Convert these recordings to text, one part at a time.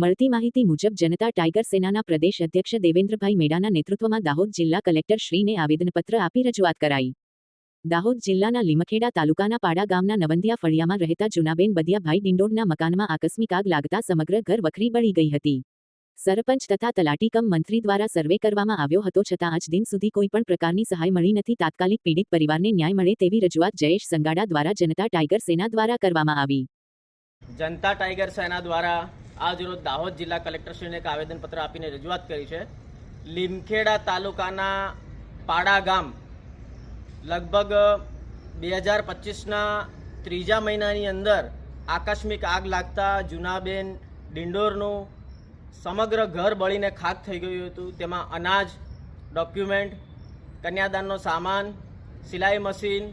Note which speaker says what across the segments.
Speaker 1: મળતી માહિતી મુજબ જનતા ટાઈગર સેનાના પ્રદેશ અધ્યક્ષ દેવેન્દ્રભાઈ મેડાના નેતૃત્વમાં દાહોદ જિલ્લા કલેક્ટર શ્રીને આવેદનપત્ર આપી રજૂઆત કરાઈ. દાહોદ જિલ્લાના લીમખેડા તાલુકાના પાડા ગામના નવંદિયા ફળિયામાં રહેતા જુનાબેન બદિયાભાઈ ડિંડોડના મકાનમાં આકસ્મિક આગ લાગતા સમગ્ર ઘર વખરી બળી ગઈ હતી. સરપંચ તથા તલાટી કમ મંત્રી દ્વારા સર્વે કરવામાં આવ્યો હતો છતાં આજ દિન સુધી કોઈપણ પ્રકારની સહાય મળી નથી. તાત્કાલિક પીડિત પરિવારને ન્યાય મળે તેવી રજૂઆત જયેશ સંગાડા દ્વારા જનતા ટાઈગર સેના દ્વારા કરવામાં આવી.
Speaker 2: જનતા ટાઈગર સેના દ્વારા આજરોજ દાહોદ જિલ્લા કલેક્ટરશ્રીને એક આવેદનપત્ર આપીને રજૂઆત કરી છે. લીમખેડા તાલુકાના પાડા ગામ લગભગ બે હજાર પચીસના ત્રીજા મહિનાની અંદર આકસ્મિક આગ લાગતા જુનાબેન ડિંડોરનું સમગ્ર ઘર બળીને ખાક થઈ ગયું હતું. તેમાં અનાજ, ડોક્યુમેન્ટ, કન્યાદાનનો સામાન, સિલાઈ મશીન,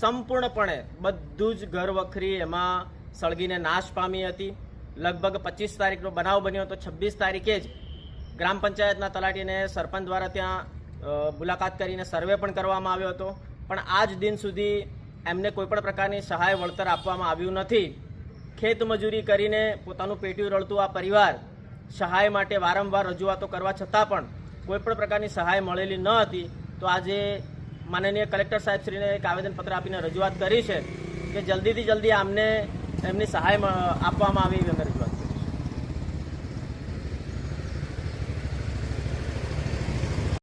Speaker 2: સંપૂર્ણપણે બધું જ ઘર વખરી એમાં સળગીને નાશ પામી હતી. લગભગ પચીસ તારીખનો બનાવ બન્યો હતો. છવ્વીસ તારીખે જ ગ્રામ પંચાયતના તલાટીને સરપંચ દ્વારા ત્યાં મુલાકાત કરીને સર્વે પણ કરવામાં આવ્યો હતો. પણ આજ દિન સુધી એમને કોઈપણ પ્રકારની સહાય, વળતર આપવામાં આવ્યું નથી. ખેત મજૂરી કરીને પોતાનું પેટ્યું રળતું આ પરિવાર સહાય માટે વારંવાર રજૂઆતો કરવા છતાં પણ કોઈપણ પ્રકારની સહાય મળેલી ન હતી. તો આજે માનનીય કલેક્ટર સાહેબશ્રીને એક આવેદનપત્ર આપીને રજૂઆત કરી છે કે જલ્દીથી જલ્દી આમને એમની સહાય આપવામાં આવી અંગ્રેજમાં